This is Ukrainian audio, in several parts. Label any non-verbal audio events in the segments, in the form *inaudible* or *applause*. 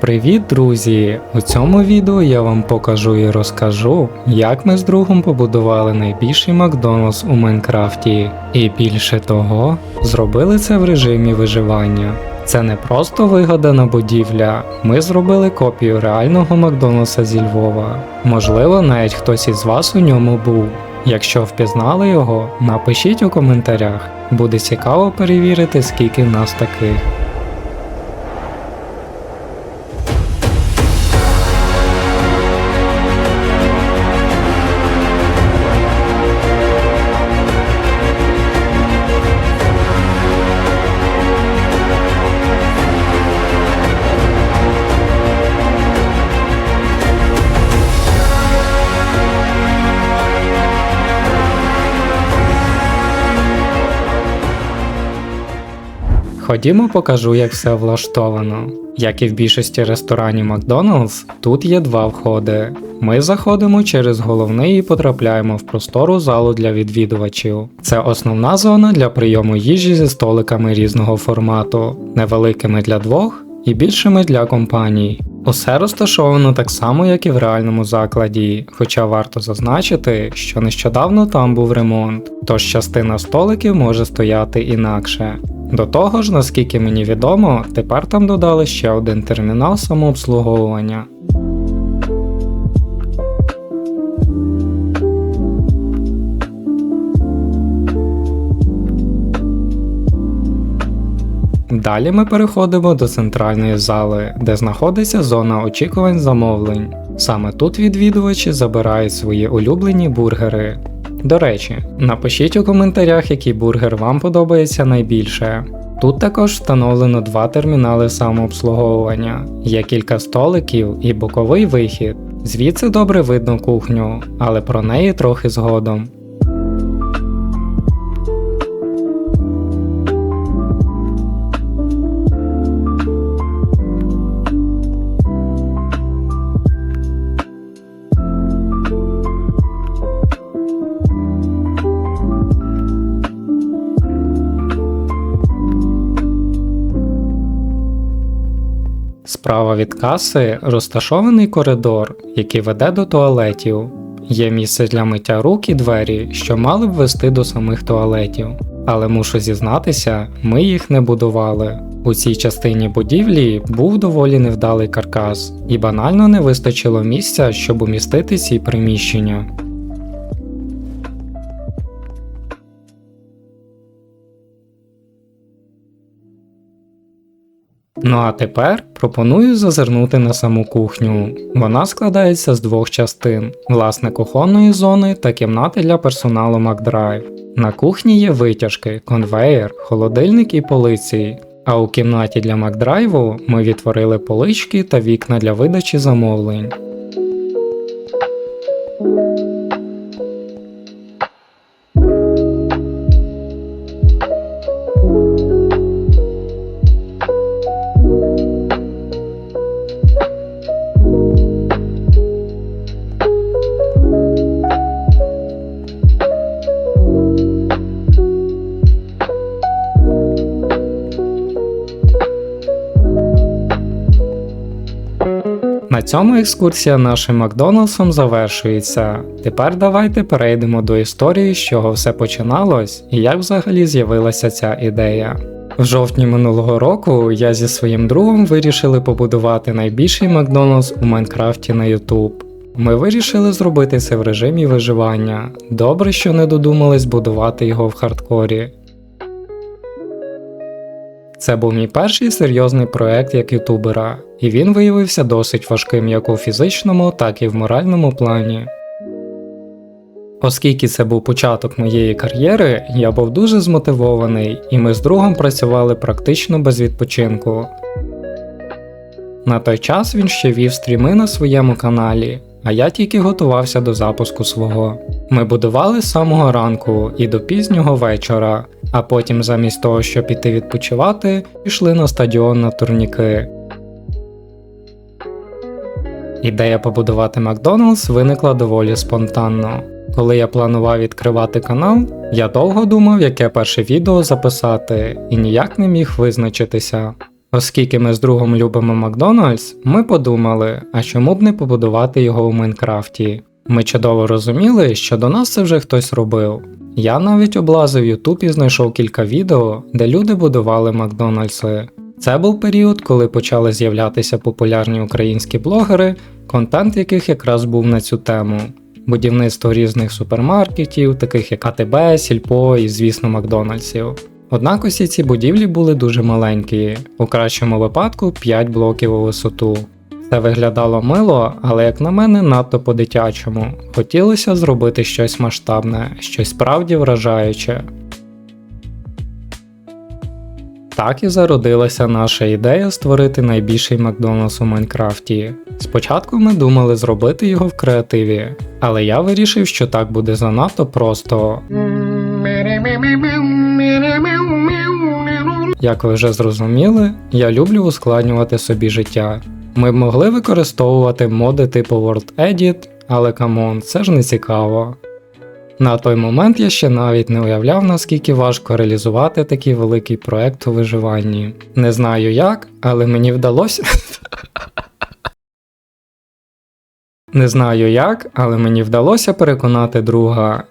Привіт, друзі! У цьому відео я вам покажу і розкажу, як ми з другом побудували найбільший Макдональдс у Майнкрафті. І більше того, зробили це в режимі виживання. Це не просто вигадана будівля, ми зробили копію реального Макдональдса зі Львова. Можливо, навіть хтось із вас у ньому був. Якщо впізнали його, напишіть у коментарях. Буде цікаво перевірити, скільки в нас таких. Ходімо, покажу, як все влаштовано. Як і в більшості ресторанів Макдоналдс, тут є два входи. Ми заходимо через головний і потрапляємо в простору залу для відвідувачів. Це основна зона для прийому їжі зі столиками різного формату, невеликими для двох і більшими для компаній. Усе розташовано так само, як і в реальному закладі, хоча варто зазначити, що нещодавно там був ремонт, тож частина столиків може стояти інакше. До того ж, наскільки мені відомо, тепер там додали ще один термінал самообслуговування. Далі ми переходимо до центральної зали, де знаходиться зона очікувань замовлень. Саме тут відвідувачі забирають свої улюблені бургери. До речі, напишіть у коментарях, який бургер вам подобається найбільше. Тут також встановлено два термінали самообслуговування, є кілька столиків і боковий вихід. Звідси добре видно кухню, але про неї трохи згодом. Справа від каси розташований коридор, який веде до туалетів. Є місце для миття рук і двері, що мали б вести до самих туалетів. Але мушу зізнатися, ми їх не будували. У цій частині будівлі був доволі невдалий каркас, і банально не вистачило місця, щоб умістити ці приміщення. Ну а тепер пропоную зазирнути на саму кухню. Вона складається з двох частин: власне кухонної зони та кімнати для персоналу MacDrive. На кухні є витяжки, конвеєр, холодильник і полиці. А у кімнаті для Макдрайву ми відтворили полички та вікна для видачі замовлень. На цьому екскурсія нашим Макдоналдсом завершується. Тепер давайте перейдемо до історії, з чого все починалось і як взагалі з'явилася ця ідея. В жовтні минулого року я зі своїм другом вирішили побудувати найбільший Макдоналдс у Майнкрафті на YouTube. Ми вирішили зробити це в режимі виживання. Добре, що не додумались будувати його в хардкорі. Це був мій перший серйозний проект як ютубера, і він виявився досить важким як у фізичному, так і в моральному плані. Оскільки це був початок моєї кар'єри, я був дуже змотивований, і ми з другом працювали практично без відпочинку. На той час він ще вів стріми на своєму каналі, а я тільки готувався до запуску свого. Ми будували з самого ранку і до пізнього вечора, а потім, замість того, щоб піти відпочивати, пішли на стадіон на турніки. Ідея побудувати Макдоналдс виникла доволі спонтанно. Коли я планував відкривати канал, я довго думав, яке перше відео записати, і ніяк не міг визначитися. Оскільки ми з другом любимо Макдональдс, ми подумали, а чому б не побудувати його у Майнкрафті. Ми чудово розуміли, що до нас це вже хтось робив. Я навіть облазив YouTube і знайшов кілька відео, де люди будували Макдональдси. Це був період, коли почали з'являтися популярні українські блогери, контент яких якраз був на цю тему. Будівництво різних супермаркетів, таких як АТБ, Сільпо і, звісно, Макдональдсів. Однак усі ці будівлі були дуже маленькі, у кращому випадку 5 блоків у висоту. Це виглядало мило, але, як на мене, надто по-дитячому. Хотілося зробити щось масштабне, щось справді вражаюче. Так і зародилася наша ідея створити найбільший Макдональдс у Майнкрафті. Спочатку ми думали зробити його в креативі, але я вирішив, що так буде занадто просто. Як ви вже зрозуміли, я люблю ускладнювати собі життя. Ми б могли використовувати моди типу World Edit, але камон, це ж не цікаво. На той момент я ще навіть не уявляв, наскільки важко реалізувати такий великий проект у виживанні. Не знаю як, але мені вдалося. *laughs* Не знаю як, але мені вдалося переконати друга.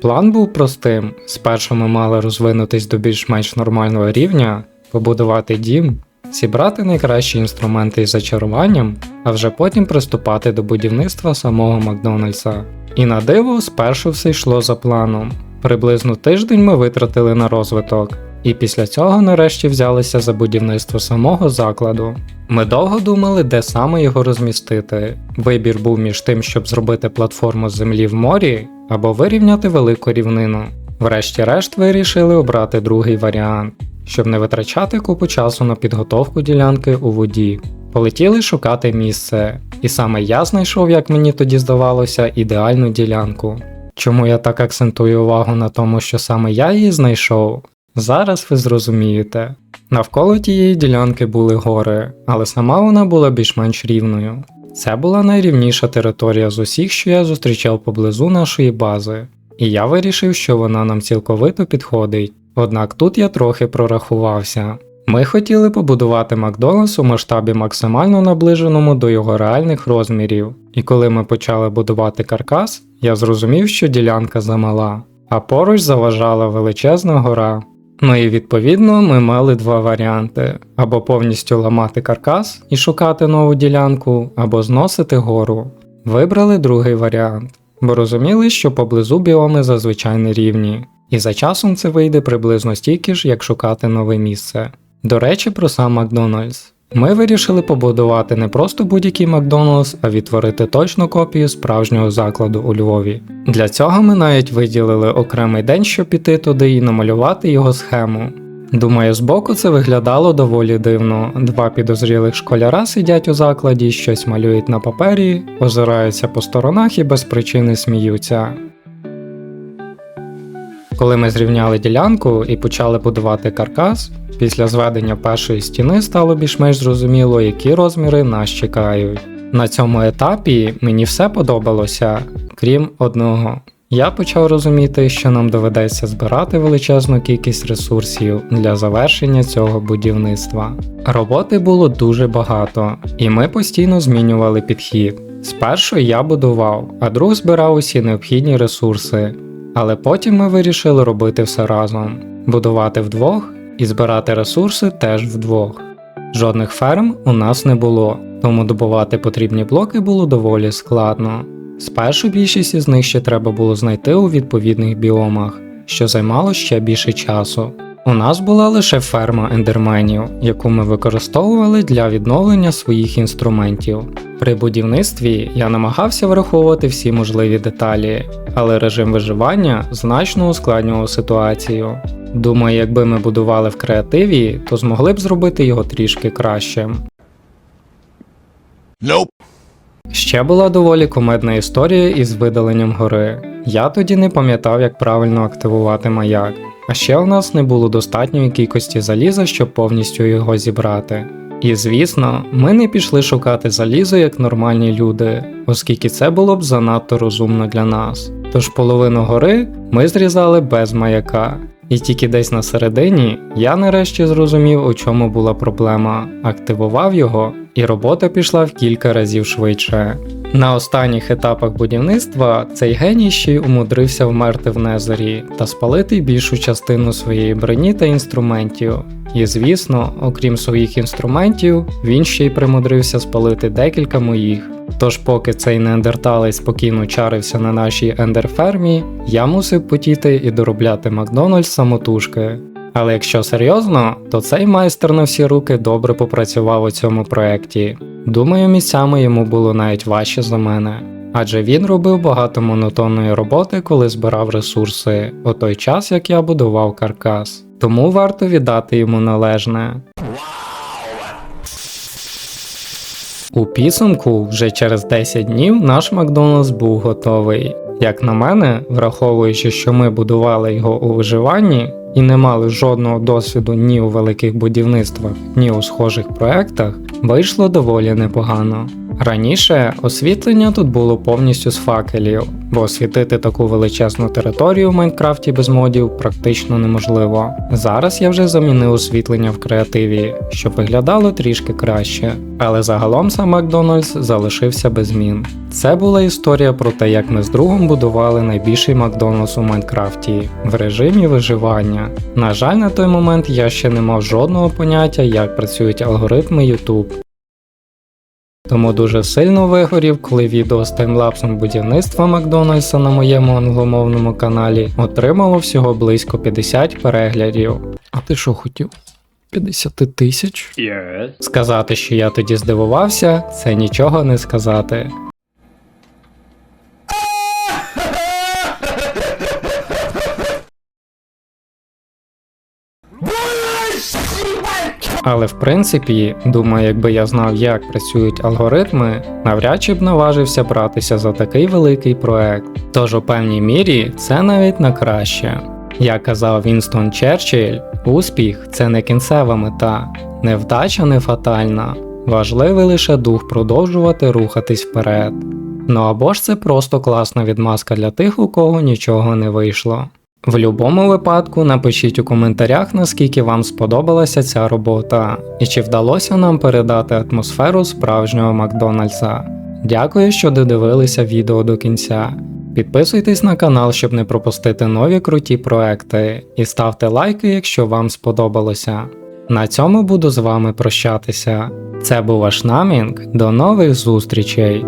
План був простим: спершу ми мали розвинутись до більш-менш нормального рівня, побудувати дім, зібрати найкращі інструменти із зачаруванням, а вже потім приступати до будівництва самого Макдональдса. І на диво, спершу все йшло за планом. Приблизно тиждень ми витратили на розвиток, і після цього нарешті взялися за будівництво самого закладу. Ми довго думали, де саме його розмістити. Вибір був між тим, щоб зробити платформу з землі в морі або вирівняти велику рівнину. Врешті-решт вирішили обрати другий варіант, щоб не витрачати купу часу на підготовку ділянки у воді. Полетіли шукати місце, і саме я знайшов, як мені тоді здавалося, ідеальну ділянку. Чому я так акцентую увагу на тому, що саме я її знайшов? Зараз ви зрозумієте. Навколо тієї ділянки були гори, але сама вона була більш-менш рівною. Це була найрівніша територія з усіх, що я зустрічав поблизу нашої бази, і я вирішив, що вона нам цілковито підходить. Однак тут я трохи прорахувався. Ми хотіли побудувати Макдональдс у масштабі максимально наближеному до його реальних розмірів, і коли ми почали будувати каркас, я зрозумів, що ділянка замала, а поруч заважала величезна гора. Ну і відповідно ми мали два варіанти: або повністю ламати каркас і шукати нову ділянку, або зносити гору. Вибрали другий варіант, бо розуміли, що поблизу біоми зазвичай не рівні, і за часом це вийде приблизно стільки ж, як шукати нове місце. До речі, про сам Макдональдс. Ми вирішили побудувати не просто будь-який Макдональдс, а відтворити точну копію справжнього закладу у Львові. Для цього ми навіть виділили окремий день, щоб піти туди і намалювати його схему. Думаю, збоку це виглядало доволі дивно. Два підозрілих школяра сидять у закладі, щось малюють на папері, озираються по сторонах і без причини сміються. Коли ми зрівняли ділянку і почали будувати каркас, після зведення першої стіни стало більш-менш зрозуміло, які розміри нас чекають. На цьому етапі мені все подобалося, крім одного. Я почав розуміти, що нам доведеться збирати величезну кількість ресурсів для завершення цього будівництва. Роботи було дуже багато, і ми постійно змінювали підхід. Спершу я будував, а друг збирав усі необхідні ресурси. Але потім ми вирішили робити все разом, будувати вдвох і збирати ресурси теж вдвох. Жодних ферм у нас не було, тому добувати потрібні блоки було доволі складно. Спершу більшість із них ще треба було знайти у відповідних біомах, що займало ще більше часу. У нас була лише ферма ендерменів, яку ми використовували для відновлення своїх інструментів. При будівництві я намагався враховувати всі можливі деталі, але режим виживання значно ускладнював ситуацію. Думаю, якби ми будували в креативі, то змогли б зробити його трішки кращим. Nope. Ще була доволі комедна історія із видаленням гори. Я тоді не пам'ятав, як правильно активувати маяк. А ще у нас не було достатньої кількості заліза, щоб повністю його зібрати. І звісно, ми не пішли шукати залізо як нормальні люди, оскільки це було б занадто розумно для нас. Тож половину гори ми зрізали без маяка. І тільки десь на середині я нарешті зрозумів, у чому була проблема. Активував його, і робота пішла в кілька разів швидше. На останніх етапах будівництва цей геній ще й умудрився вмерти в Незері та спалити більшу частину своєї броні та інструментів. І звісно, окрім своїх інструментів, він ще й примудрився спалити декілька моїх. Тож, поки цей неандерталець спокійно чарився на нашій ендерфермі, я мусив потіти і доробляти Макдональдс самотужки. Але якщо серйозно, то цей майстер на всі руки добре попрацював у цьому проєкті. Думаю, місцями йому було навіть важче за мене. Адже він робив багато монотонної роботи, коли збирав ресурси, у той час як я будував каркас. Тому варто віддати йому належне. У підсумку вже через 10 днів наш Макдональдс був готовий. Як на мене, враховуючи, що ми будували його у виживанні і не мали жодного досвіду ні у великих будівництвах, ні у схожих проектах, вийшло доволі непогано. Раніше освітлення тут було повністю з факелів, бо освітити таку величезну територію в Майнкрафті без модів практично неможливо. Зараз я вже замінив освітлення в креативі, щоб виглядало трішки краще, але загалом сам Макдональдс залишився без змін. Це була історія про те, як ми з другом будували найбільший Макдональдс у Майнкрафті в режимі виживання. На жаль, на той момент я ще не мав жодного поняття, як працюють алгоритми YouTube. Тому дуже сильно вигорів, коли відео з таймлапсом будівництва Макдональдса на моєму англомовному каналі отримало всього близько 50 переглядів. А ти що хотів? 50 тисяч? Yes. Сказати, що я тоді здивувався, це нічого не сказати. Але в принципі, думаю, якби я знав, як працюють алгоритми, навряд чи б наважився братися за такий великий проект. Тож у певній мірі це навіть на краще. Як казав Вінстон Черчилль, успіх це не кінцева мета, невдача не фатальна. Важливий лише дух продовжувати рухатись вперед. Ну або ж це просто класна відмазка для тих, у кого нічого не вийшло. В будь-якому випадку напишіть у коментарях, наскільки вам сподобалася ця робота, і чи вдалося нам передати атмосферу справжнього Макдональдса. Дякую, що додивилися відео до кінця. Підписуйтесь на канал, щоб не пропустити нові круті проекти, і ставте лайки, якщо вам сподобалося. На цьому буду з вами прощатися. Це був ваш намінг. До нових зустрічей!